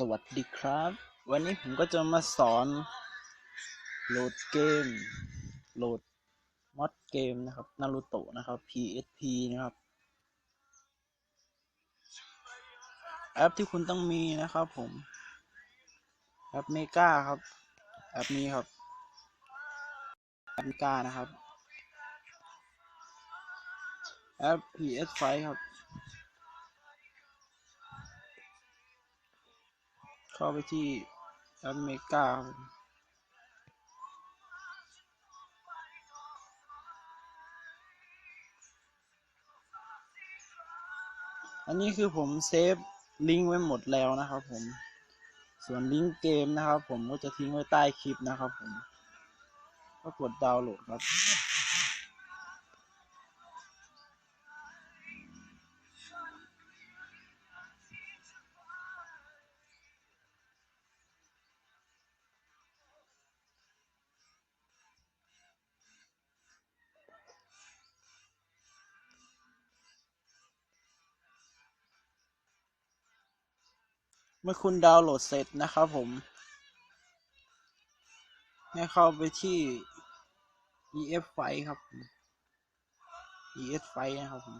สวัสดีครับ วันนี้ผมก็จะมาสอนโหลดเกม โหลดมอดเกมนะครับนารูโตะนะครับ PSP นะครับ แอปที่คุณต้องมีนะครับผม แอปเมกาครับ แอปนี้ครับ แอปเมกานะครับ แอป PS5 ครับ เข้าไปที่แอเมกาครับผมอันนี้คือผมเซฟลิงก์ไว้หมดแล้วนะครับผม ส่วนลิงก์เกมนะครับผมก็จะทิ้งไว้ใต้คลิปนะครับผม ก็กดดาวน์โหลดครับ มื่อคุณดาวน์โหลดเสร็จนะครับผม ให้เข้าไปที่ EF ไฟครับ EF ไฟนะครับผม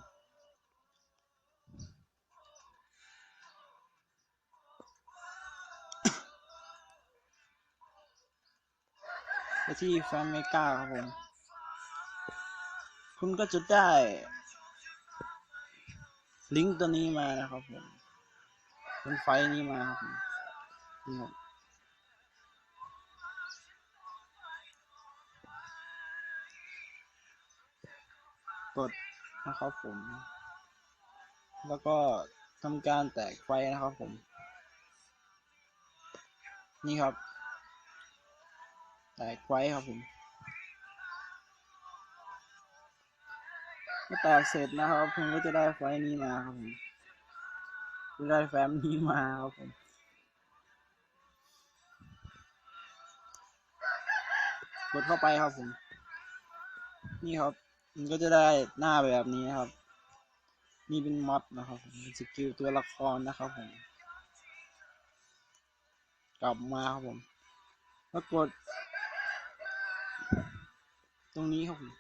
ไปที่แฟนเมกาครับผม คุณก็จะได้ ลิงก์ตัวนี้มานะครับผม เป็นไฟนี้มาครับนี่ครับกดนะครับผม แล้วก็ทำการแตกไฟนะครับผม นี่ครับ แตกไฟครับผมเมื่อแตกเสร็จนะครับผมก็จะได้ไฟนี้มาครับผม ได้แฟ้มนี้มาครับผมกดเข้าไปครับผม นี่ครับ มันก็จะได้หน้าแบบนี้ครับ นี่เป็นม็อดนะครับผมเป็นสกิลตัวละครนะครับผม กลับมาครับผม แล้วกด ตรงนี้ครับผม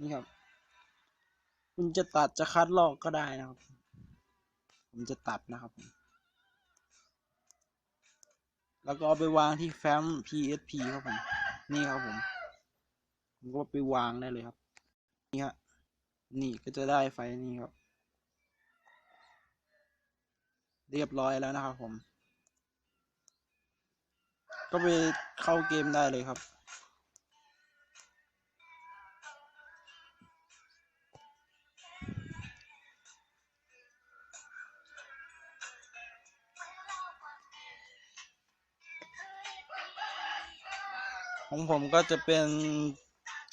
นี่ครับ คุณจะตัดจะคัดลอกก็ได้นะครับ ผมจะตัดนะครับผมแล้วก็เอาไปวางที่แฟ้ม PSP ครับผม นี่ครับผม ผมก็ไปวางได้เลยครับ นี่ฮะ นี่ก็จะได้ไฟนี้ครับ เรียบร้อยแล้วนะครับผม ก็ไปเข้าเกมได้เลยครับ ของผมก็จะเป็น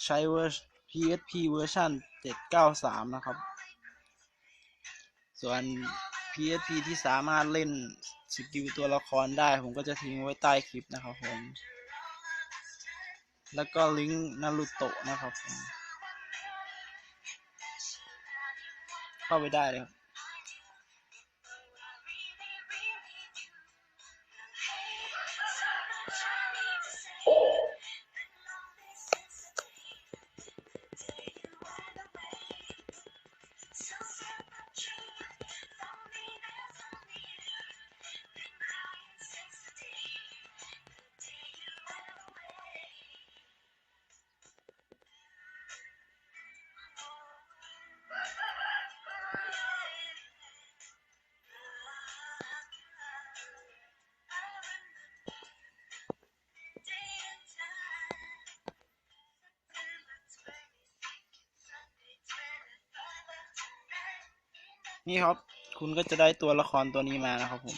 ใช้เวอร์ PSP เวอร์ชัน793 นะครับ ส่วน PSP ที่สามารถเล่นสกิลตัวละครได้ ผมก็จะทิ้งไว้ใต้คลิปนะครับผม แล้วก็ลิงก์นารูโตะนะครับผม เข้าไปได้เลยครับ นี่ครับ คุณก็จะได้ตัวละครตัวนี้มานะครับผม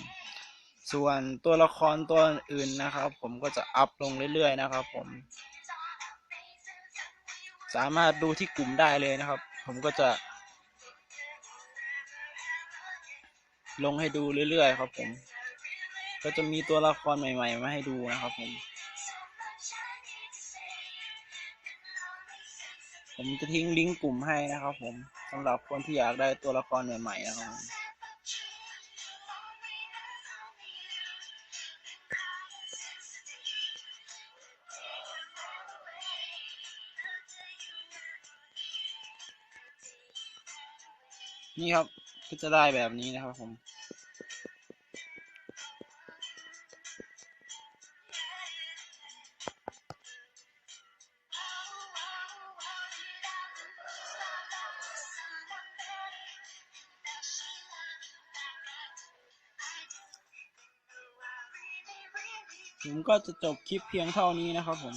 ส่วนตัวละครตัวอื่นนะครับ ผมก็จะอัพลงเรื่อยๆนะครับ ผม สามารถดูที่กลุ่มได้เลยนะครับ ผมก็จะ ลงให้ดูเรื่อยๆครับ ผม ก็จะมีตัวละครใหม่ ๆ มาให้ดูนะครับ ผม ผมจะทิ้งลิงก์กลุ่มให้นะครับผมสำหรับคนที่อยากได้ตัวละครใหม่ๆนะครับนี่ครับก็จะได้แบบนี้นะครับผม ผมก็จะจบคลิปเพียงเท่านี้นะครับผม